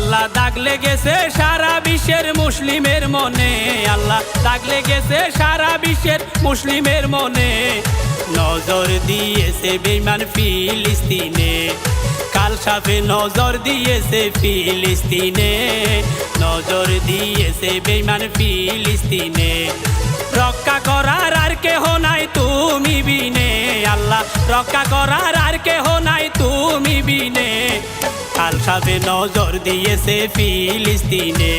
আল্লাহ দাগ লেগেছে সারা বিশ্বের মুসলিমের মনে। আল্লাহ দাগ লেগেছে সারা বিশ্বের মুসলিমের মনে। নজর দিয়েছে বেমান ফিলিস্তিনে। কাল সাফে নজর দিয়েছে ফিলিস্তিনে। নজর দিয়েছে বেমান ফিলিস্তিনে। রক্ষা করার আর কেহ নাই তুমি বিনে। আল্লাহ রক্ষা করার আর কেহ নাই তুমি বিনে। কাল সাবে নজর দিয়েছে ফিলিস্তিনে।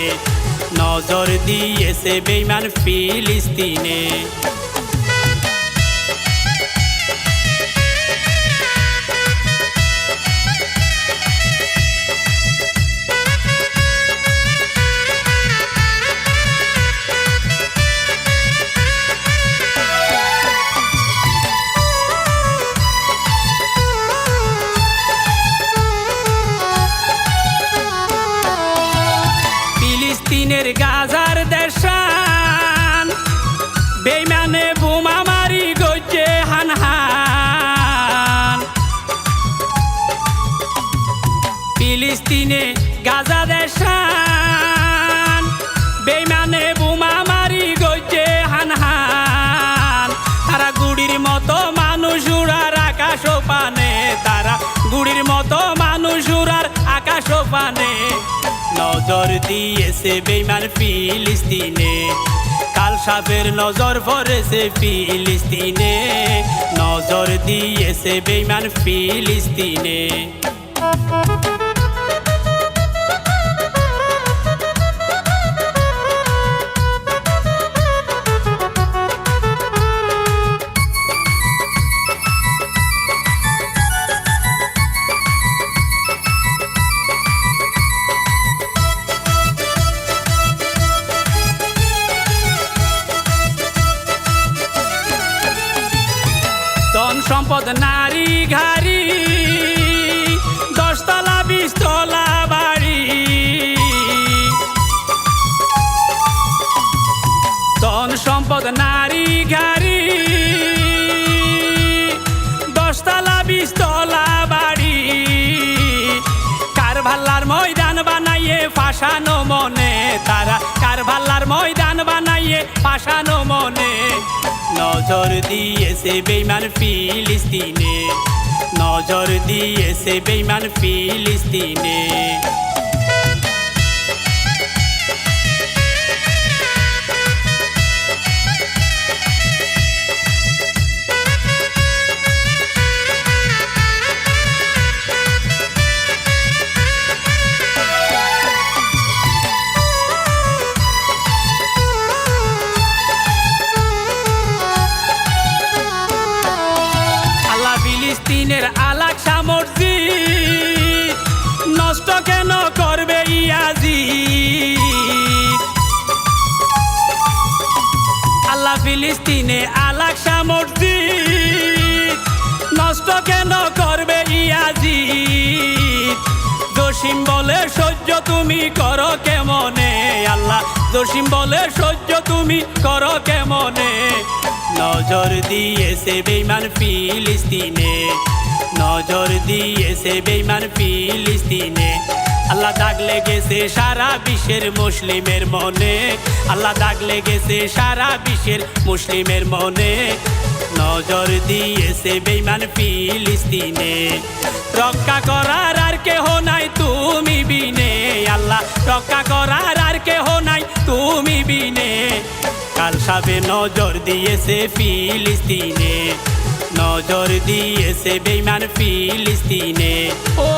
নজর দিয়েছে বেইমান ফিলিস্তিনে। ফিলিস্তিনে, গাজা দেশান। বেইমানে বোমা মারি গজ্জে হান হান তারা গুড়ির মতো মানুষ উড়ার আকাশ পানে তারা গুড়ির মতো মানুষ উড়ার আকাশ পানে নজর দিয়েছে বেইমান ফিলিস্তিনে। কাল সাপের নজর পড়েছে ফিলিস্তিনে। নজর দিয়েছে বেইমান ফিলিস্তিনে। সম্পদ নারী ঘাড়ি, দশতলা, বিশতলা বাড়ি। ধন সম্পদ নারী ঘাড়ি, দশতলা, বিশতলা বাড়ি। কারভাল্লার ময়দান বানাইয়ে ফাঁসানো মনে, তারা কারভাল্লার ময়দান বানাইয়ে ফাঁসানো মনে। নজর দিয়েছে বেইমান ফিলিস্তিনে। নজর দিয়েছে বেইমান ফিলিস্তিনে। নষ্ট কেন করবে ইয়াজি? আল্লাহ ফিলিস্তিনে আলাক সামর্জি নষ্ট কেন করবে ইয়াজি? জসিম বলে, সহ্য তুমি করো কেমনে? আল্লাহ জসিম বলে, সহ্য তুমি করো কেমনে? নজর দিয়েছে বেইমান ফিলিস্তিনে। নজর দিয়েছে বেইমান ফিলিস্তিনে। আল্লাহ দাগ লেগেছে সারা বিশ্বের মুসলিমের মনে। আল্লাহ দাগ লেগেছে সারা বিশ্বের মুসলিমের মনে। নজর দিয়েছে বেইমান ফিলিস্তিনে। রক্ষা করার আর কেহ নাই তুমি বিনে। আল্লাহ রক্ষা করার আর কেহ নাই তুমি বিনে। কাল সাবে নজর দিয়েছে ফিলিস্তিনে। নজর দিয়েছে বেইমান ফিলিস্তিনে। ও